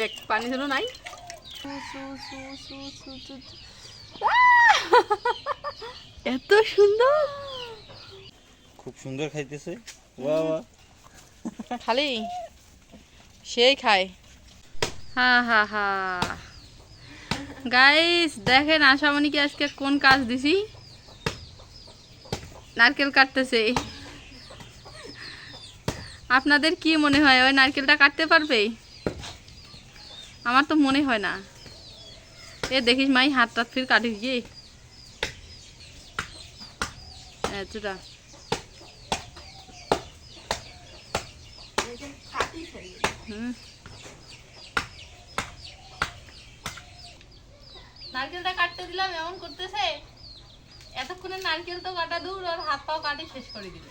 দেখ পানি যেন নাই। এত সুন্দর। খুব সুন্দর খাইতেছে। বাহ বাহ খালি? সেই খায়। হা হা হা। গাইস দেখেন আশামণিকে আজকে কোন কাজ দিছি? নারকেল কাটতেছে। আপনাদের কি মনে হয় ওই নারকেলটা কাটতে পারবে? আমার তো মনে হয় না। এ দেখিস মাই, হাত টাত ফির কাটিস গিয়ে নারকেলটা কাটতে দিলাম, এমন করতেছে। এতক্ষণে নারকেল তো কাটা দূর, আর হাত পাও কাটে শেষ করে দিল।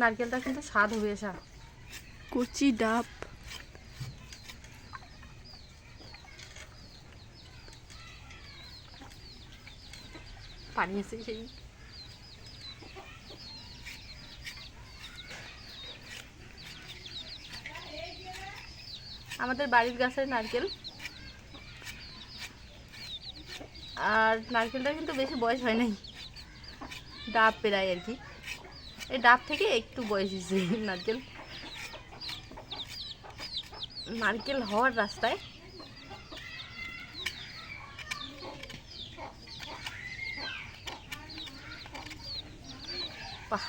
নারকেলটা কিন্তু স্বাদ হবে এসা। কচি ডাব। পানি এসে সেই আমাদের বাড়ির গাছের নারকেল। আর নারকেলটা কিন্তু বেশি বয়স হয় নাই। ডাব পেরাই আর কি। এই ডাব থেকে একটু বয়স হয়েছে নারকেল। নারকেল হওয়ার রাস্তায়। বাহ।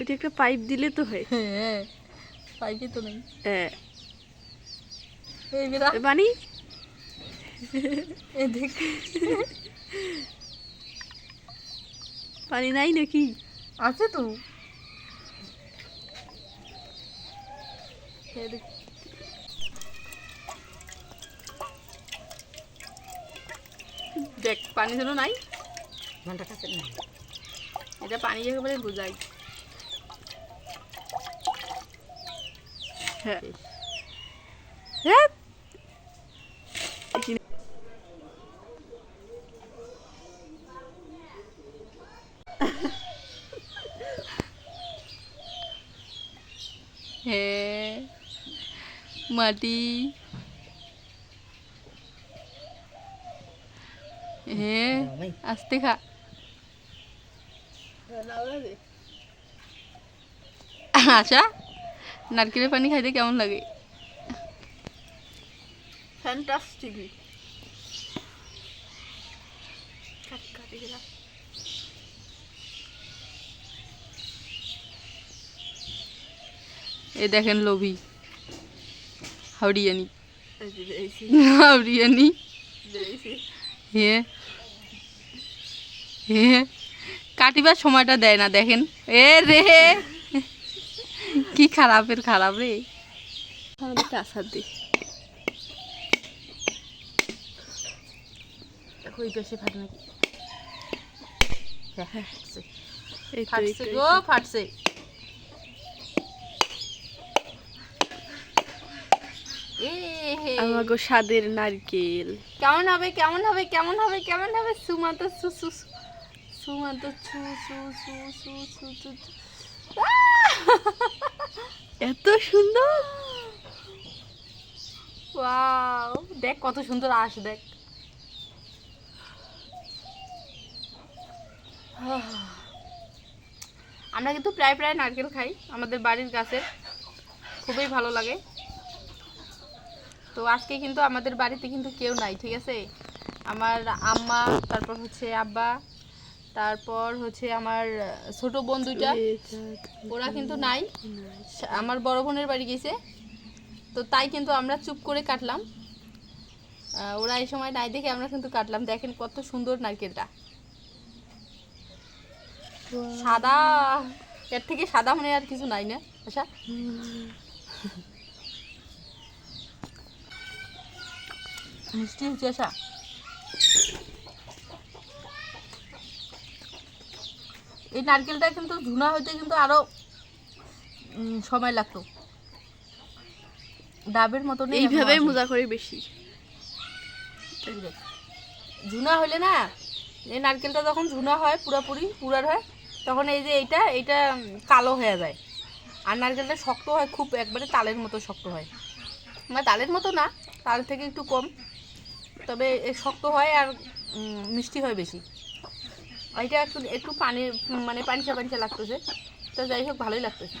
এটা একটা পাইপ দিলে তো হয়। হ্যাঁ। পাইপই তো নেই। হ্যাঁ এই বানি এই দেখ। পানি নাই নাকি? আছে তো। দেখ। দেখ পানি যেন নাই। ঘণ্টা কাছে না এটা পানি একেবারে বুঝাই হ্যাঁ। হ্যাঁ। হ্যাঁ। মাটি। হ্যাঁ। আস্তে খা। আচ্ছা। নারকেলের পানি খাইতে কেমন লাগে? এ দেখেন লোভি। হাওড়িয়ানি। হাওড়িয়ানি। হে। হে। কাটিবার সময়টা দেয় না দেখেন। এ রে। কি খারাপের খারাপ রে? আসার দি। নাকি? হ্যাঁ, হ্যাঁ, ফাটছে। তো, গো ফাটছে। আমাগো স্বাদের নারকেল। কেমন হবে কেমন হবে কেমন হবে কেমন হবে? সুমান্ত সু সু সু। সুমান্ত ছু সু সু সু সু সু সু। এত সুন্দর। ওয়াও, দেখ কত সুন্দর আস দেখ। আমরা কিন্তু প্রায় প্রায় নারকেল খাই, আমাদের বাড়ির গাছের খুবই ভালো লাগে। তো আজকে কিন্তু আমাদের বাড়িতে কিন্তু কেউ নাই, ঠিক আছে? আমার আম্মা, তারপর হচ্ছে আব্বা তারপর হচ্ছে আমার ছোট বোন দুইটা। ওরা কিন্তু নাই। আমার বড় বোনের বাড়ি গেছে। তো তাই কিন্তু আমরা চুপ করে কাটলাম। ওরা এই সময় নাই দেখে আমরা কিন্তু কাটলাম। দেখেন কত সুন্দর নারকেলটা। সাদা, এর থেকে সাদা মনে আর কিছু নাই না আচ্ছা মিষ্টি চেষা এই নারকেলটা কিন্তু ঝুনা হইতে কিন্তু আরও সময় লাগতো। ডাবের মতো এইভাবেই মজা করি বেশি। ঝুনা হলে না এই নারকেলটা যখন ঝুনা হয় পুরাপুরি পুরার হয় তখন এই যে এইটা এইটা উম, কালো হয়ে যায়। আর নারকেলটা শক্ত হয় খুব একবারে তালের মতো শক্ত হয়। মানে তালের মতো না তাল থেকে একটু কম। তবে এ শক্ত হয় আর মিষ্টি হয় বেশি। এটা একটু একটু পানির মানে পানিচা পানিচা লাগতেছে। তো যাই হোক ভালোই লাগতেছে।